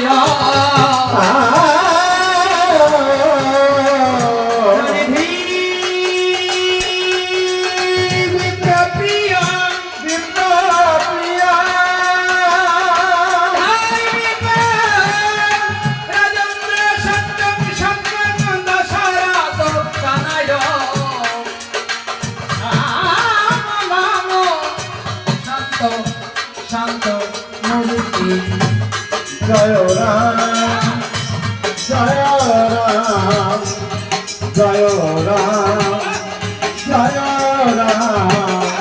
ya জয় রাম জয় রাম জয় রাম জয় রাম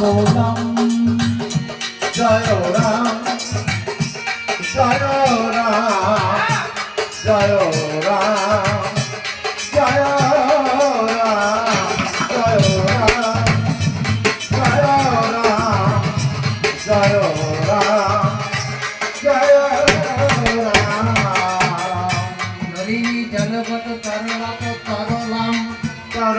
রাম জয় রাম জয় রাম জয় রাম জয় জলপত তরলত তরলাম তর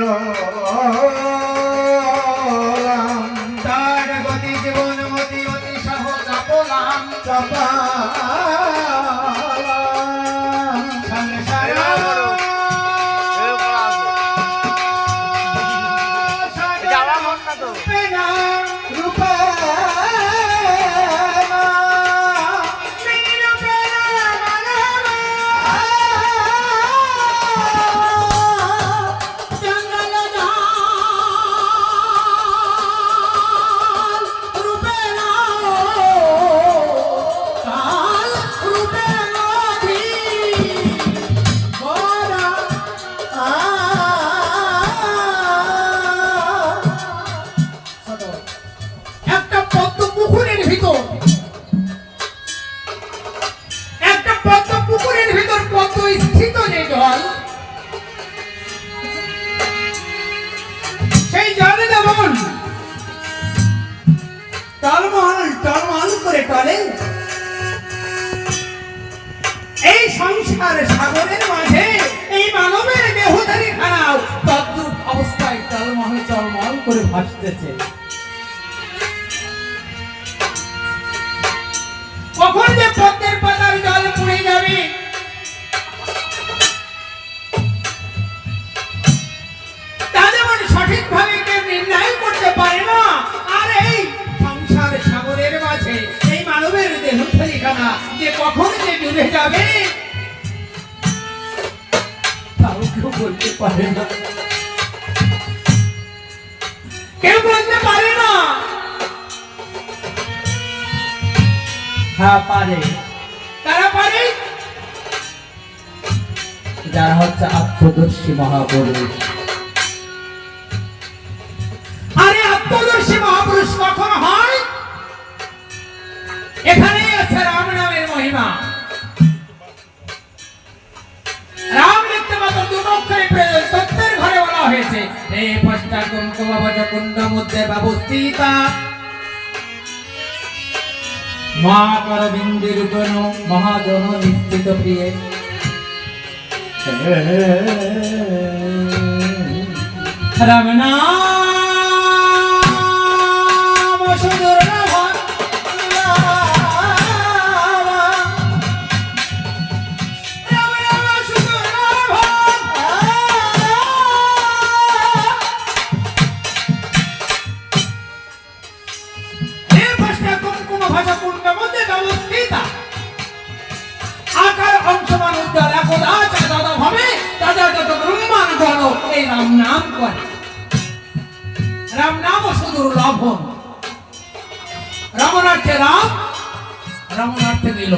টলে এই সংসার সাগরের মাঝে, এই মানবের দেহধারী খানাও তদ্রুপ অবস্থায় টলমল টলমল করে ভাসতেছে। কখন যে পদ্মের পাতার জল পুড়ে যাবে? যে কখন যে ডুবে যাবে? তাও কেউ বলতে পারে না। কেউ বলতে পারে না। হ্যাঁ পারে। তারা পারে? যারা হচ্ছে আত্মদর্শী মহাপুরুষ। অক্ষরে সত্যের ঘরে বলা হয়েছে। হে পশ্চা কুমকুম কুণ্ড মধ্যে ব্যবস্থিতা মা বিন্দির জন মহাজন নিশ্চিত প্রিয়ে। রাম নাম राम नाम कर। राम नाम सुधुर राम हो। राम रामनाथे मिलो।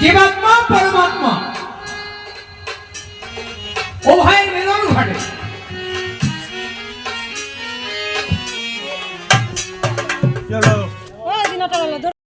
जीवात्मा परमात्मा।